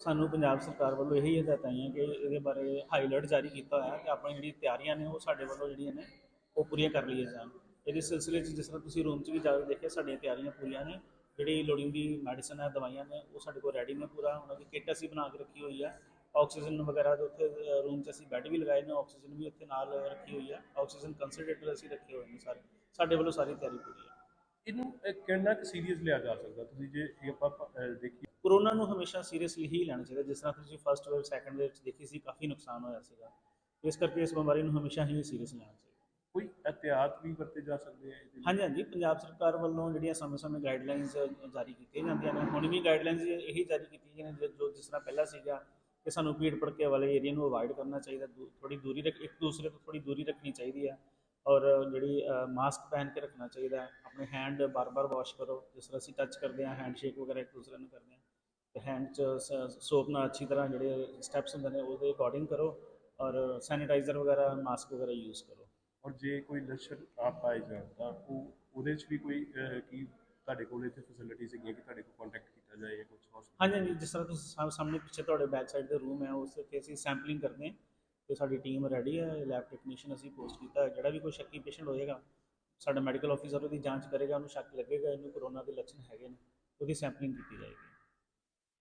ਸਾਨੂੰ ਪੰਜਾਬ ਸਰਕਾਰ ਵੱਲੋਂ ਇਹੀ ਹਦਾਇਤਾਂ ਆਈਆਂ ਕਿ ਇਹਦੇ ਬਾਰੇ ਹਾਈ ਅਲਰਟ ਜਾਰੀ ਕੀਤਾ ਹੋਇਆ ਕਿ ਆਪਣੀ ਜਿਹੜੀ ਤਿਆਰੀਆਂ ਨੇ ਉਹ ਸਾਡੇ ਵੱਲੋਂ ਜਿਹੜੀਆਂ ਨੇ ਉਹ ਪੂਰੀਆਂ ਕਰ ਲਈਆਂ ਜਾਣ। ਇਹਦੇ ਸਿਲਸਿਲੇ 'ਚ ਜਿਸ ਤਰ੍ਹਾਂ ਤੁਸੀਂ ਰੂਮ 'ਚ ਵੀ ਜਾ ਕੇ ਦੇਖਿਆ ਸਾਡੀਆਂ ਤਿਆਰੀਆਂ ਪੂਰੀਆਂ ਨੇ। ਜਿਹੜੀ ਲੋੜੀਂਦੀ ਮੈਡੀਸਨ ਹੈ ਦਵਾਈਆਂ ਨੇ ਉਹ ਸਾਡੇ ਕੋਲ ਰੈਡੀ ਨੇ ਪੂਰਾ। ਉਹਨਾਂ ਦੀ ਕਿੱਟ ਅਸੀਂ ਬਣਾ ਕੇ ਰੱਖੀ ਹੋਈ ਹੈ। ਆਕਸੀਜਨ ਵਗੈਰਾ ਦੇ ਉੱਥੇ ਰੂਮ 'ਚ ਅਸੀਂ ਬੈੱਡ ਵੀ ਲਗਾਏ ਨੇ ਆਕਸੀਜਨ ਵੀ ਉੱਥੇ ਨਾਲ ਰੱਖੀ ਹੋਈ ਹੈ। ਆਕਸੀਜਨ ਕੰਸਨਟ੍ਰੇਟਰ ਅਸੀਂ ਰੱਖੇ ਹੋਏ ਨੇ ਸਾਰੇ। ਸਾਡੇ ਵੱਲੋਂ ਸਾਰੀ ਤਿਆਰੀ ਪੂਰੀ ਹੈ। ਇਹਨੂੰ ਅਹ, ਕਿੰਨਾ ਕੁ ਸੀਰੀਅਸ ਲਿਆ ਜਾ ਸਕਦਾ? ਤੁਸੀਂ ਜੇ ਆਪਾਂ ਦੇਖੀਏ ਕਰੋਨਾ ਨੂੰ ਹਮੇਸ਼ਾ ਸੀਰੀਅਸਲੀ ਹੀ ਲੈਣਾ ਚਾਹੀਦਾ ਜਿਸ ਤਰ੍ਹਾਂ ਤੁਸੀਂ ਫਸਟ ਵੇਵ ਸੈਕੰਡ ਵੇਵ 'ਚ ਦੇਖੀ ਸੀ ਕਾਫੀ ਨੁਕਸਾਨ ਹੋਇਆ ਸੀਗਾ ਇਸ ਕਰਕੇ ਇਸ ਬਿਮਾਰੀ ਨੂੰ ਹਮੇਸ਼ਾ ਹੀ ਸੀਰੀਅਸ ਲੈਣਾ ਚਾਹੀਦਾ ਕੋਈ ਅਹਤਿਆਤ ਵੀ ਵਰਤੇ ਜਾ ਸਕਦੇ ਆ ਇਹਦੇ? ਹਾਂਜੀ ਹਾਂਜੀ ਪੰਜਾਬ ਸਰਕਾਰ ਵੱਲੋਂ ਜਿਹੜੀਆਂ ਸਮੇਂ-ਸਮੇਂ ਗਾਈਡਲਾਈਨਸ ਜਾਰੀ ਕੀਤੀਆਂ ਜਾਂਦੀਆਂ ਨੇ ਹੁਣ ਵੀ ਗਾਈਡਲਾਈਨਸ ਇਹੀ ਜਾਰੀ ਕੀਤੀਆਂ ਗਈਆਂ ਨੇ ਜੋ ਜਿਸ ਤਰ੍ਹਾਂ ਪਹਿਲਾਂ ਸੀਗਾ ਕਿ ਸਾਨੂੰ ਭੀੜ ਭੜਕੇ ਵਾਲੇ ਏਰੀਆ ਨੂੰ ਅਵਾਇਡ ਕਰਨਾ ਚਾਹੀਦਾ ਥੋੜੀ ਦੂਰੀ ਰੱਖ ਇੱਕ ਦੂਸਰੇ ਤੋਂ ਥੋੜੀ ਦੂਰੀ ਰੱਖਣੀ ਚਾਹੀਦੀ ਹੈ ਔਰ ਜਿਹੜੀ ਮਾਸਕ ਪਹਿਨ ਕੇ ਰੱਖਣਾ ਚਾਹੀਦਾ। ਆਪਣੇ ਹੈਂਡ ਬਾਰ-ਬਾਰ ਵਾਸ਼ ਕਰੋ ਜਿਸ ਤਰ੍ਹਾਂ ਅਸੀਂ ਟੱਚ ਕਰਦੇ ਹਾਂ ਹੈਂਡ ਸ਼ੇਕ ਵਗੈਰਾ ਇੱਕ ਦੂਸਰੇ ਨੂੰ ਕਰਦੇ ਤੇ ਹੈਂਡ 'ਚ ਸੋਪ ਨਾਲ ਅੱਛੀ ਤਰ੍ਹਾਂ ਜਿਹੜੇ ਸਟੈਪਸ ਹੁੰਦੇ ਨੇ ਉਹਦੇ ਅਕੋਰਡਿੰਗ ਕਰੋ ਔਰ ਸੈਨੀਟਾਈਜ਼ਰ ਵਗੈਰਾ ਮਾਸਕ ਵਗੈਰਾ ਯੂਜ਼ ਕਰੋ। ਔਰ ਜੇ ਕੋਈ ਲੱਛਣ ਆਪ ਪਾਏ ਜਾਣ ਤਾਂ ਉਹ ਉਹਦੇ 'ਚ ਵੀ ਕੋਈ ਕੀ ਤੁਹਾਡੇ ਕੋਲ ਇੱਥੇ ਫੈਸਿਲਿਟੀ ਹੈਗੀਆਂ ਕਿ ਤੁਹਾਡੇ ਕੋਲ ਕੰਟੈਕਟ ਕੀਤਾ ਜਾਏ ਜਾਂ ਕੁਝ ਹਾਂਜੀ ਹਾਂਜੀ ਜਿਸ ਤਰ੍ਹਾਂ ਤੁਸੀਂ ਸਾਹਮਣੇ ਪਿੱਛੇ ਤੁਹਾਡੇ ਬੈਕ ਸਾਈਡ ਦੇ ਰੂਮ ਹੈ ਉਸ ਤੇ ਅਸੀਂ ਸੈਂਪਲਿੰਗ ਕਰਦੇ ਹਾਂ ਤੇ ਸਾਡੀ ਟੀਮ ਰੈਡੀ ਹੈ ਲੈਬ ਟੈਕਨੀਸ਼ੀਅਨ ਅਸੀਂ ਪੋਸਟ ਕੀਤਾ ਹੈ। ਜਿਹੜਾ ਵੀ ਕੋਈ ਸ਼ੱਕੀ ਪੇਸ਼ੈਂਟ ਹੋਏਗਾ ਸਾਡਾ ਮੈਡੀਕਲ ਆਫੀਸਰ ਉਹਦੀ ਜਾਂਚ ਕਰੇਗਾ ਉਹਨੂੰ ਸ਼ੱਕ ਲੱਗੇਗਾ ਇਹਨੂੰ ਕਰੋਨਾ ਦੇ ਲੱਛਣ ਹੈਗੇ ਨੇ ਉਹਦੀ ਸੈਂਪਲਿੰਗ ਕੀਤੀ ਜਾਏਗੀ।